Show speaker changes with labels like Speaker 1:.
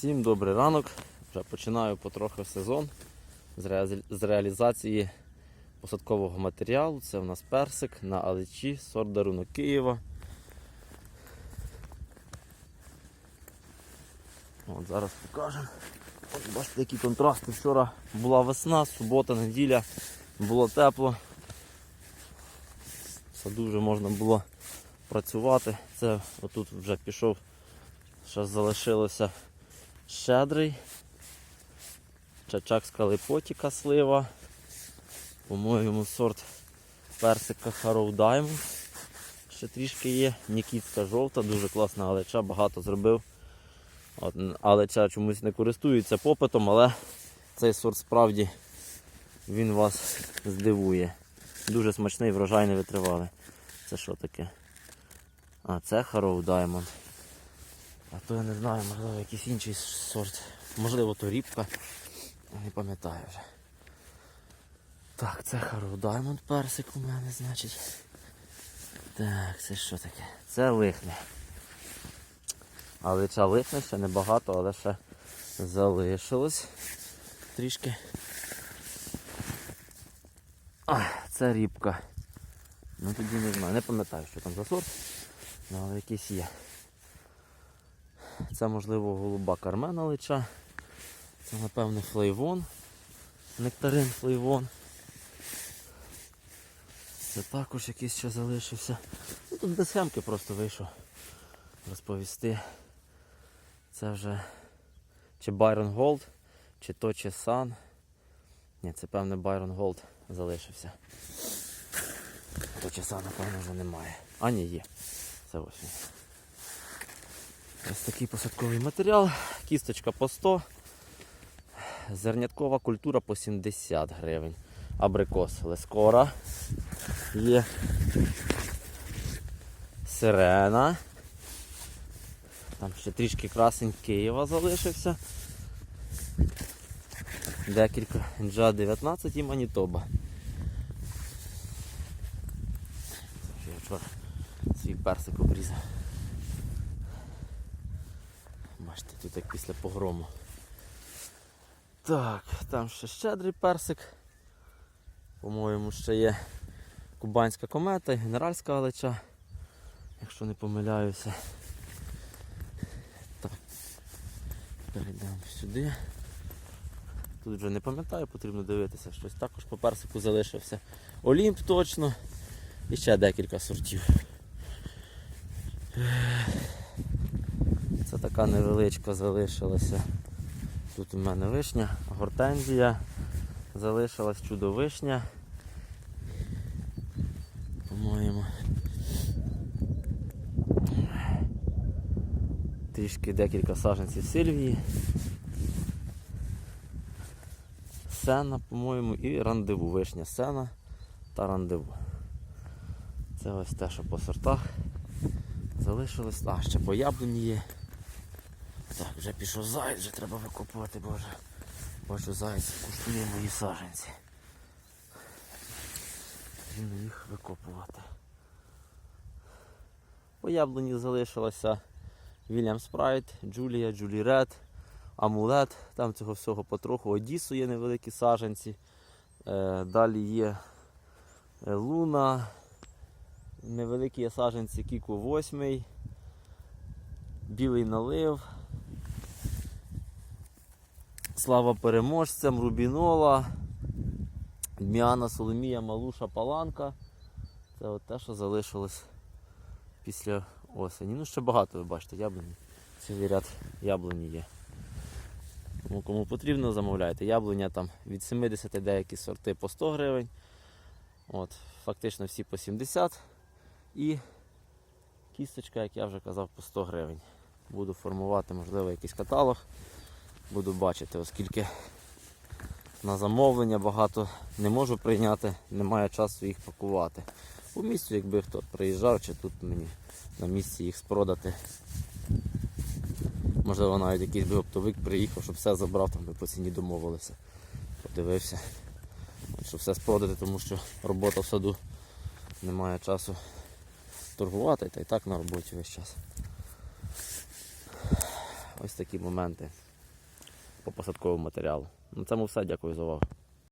Speaker 1: Всім добрий ранок. Вже починаю потрохи сезон з, реалізації посадкового матеріалу. Це в нас персик на Аличі, сорт дарунок Києва. От зараз покажемо. От бачите, які контрасти. Вчора була весна, субота, неділя, було тепло. Саду вже можна було працювати. Це отут вже пішов, ще залишилося щедрий. Чачакська липотіка слива. По-моєму, сорт персика Harrow Diamond. Ще трішки є. Нікітська жовта, дуже класна галича, багато зробив. От, алеча чомусь не користується попитом, але цей сорт справді він вас здивує. Дуже смачний, врожайний витривалий. Це що таке? А, це Harrow Diamond. А то я не знаю, можливо якийсь інший сорт. Можливо, то рібка. Не пам'ятаю вже. Так, це Harrow Diamond персик у мене, значить. Так, це що таке? Це лихне. Але ця лихне ще небагато, але ще залишилось трішки. А, це рібка. Ну тоді не знаю, не пам'ятаю, що там за сорт, але якийсь є. Це можливо голуба кармена лича. Це напевне флейвон. Нектарин флейвон. Це також якийсь ще залишився. Ну, тут без схемки просто вийшов розповісти. Це вже чи Byron Gold, чи то чи Sun. Ні, це певне Byron Gold залишився. То чи Sun, напевно, вже немає. А ні, є. Це ось він. Ось такий посадковий матеріал. Кісточка по 100. Зерняткова культура по 70 гривень. Абрикос лескора. Є. Сирена. Там ще трішки красень Києва залишився. Декілька Інджа 19 і Манітоба. Я вчора свій персик обрізав. Бачите, тут як після погрому. Так, там ще щедрий персик. По-моєму, ще є кубанська комета і генеральська галича, якщо не помиляюся. Так, перейдемо сюди. Тут вже не пам'ятаю, потрібно дивитися, щось також по персику залишився. Олімп точно. І ще декілька сортів. Така невеличка залишилася. Тут у мене вишня, гортензія, залишилась чудовишня. По-моєму. Трішки декілька саженців сильвії. Сена, по-моєму, і рандеву. Вишня сена та рандеву. Це ось те, що по сортах залишилось. А, ще по яблуні є. Так, вже пішов заяць, вже треба викопувати, боже. Бачу, заяць куштує мої саженці. Потрібно їх викопувати. По яблуні залишилося Вільям Спрайт, Джулія, Джулі Ред, Амулет. Там цього всього потроху. Одісу є невеликі саженці. Е, далі є е, Луна. Невеликі є саженці Кіку 8. Білий налив. Слава переможцям, Рубінола, Дміана Соломія, Малуша, Паланка. Це от те, що залишилось після осені. Ну, ще багато, ви бачите, яблуні. Цілий ряд яблуні є. Тому кому потрібно, замовляйте. Яблуня там від 70 деякі сорти по 100 гривень. От, фактично всі по 70. І кісточка, як я вже казав, по 100 гривень. Буду формувати, можливо, якийсь каталог. Буду бачити, оскільки на замовлення багато не можу прийняти, немає часу їх пакувати. По місцю, якби хто приїжджав, чи тут мені на місці їх спродати. Можливо, навіть якийсь би оптовик приїхав, щоб все забрав, там би по ціні домовилися. Подивився, щоб все спродати, тому що робота в саду немає часу торгувати, та й так на роботі весь час. Ось такі моменти. По посадковому матеріалу. На цьому все. Дякую за увагу.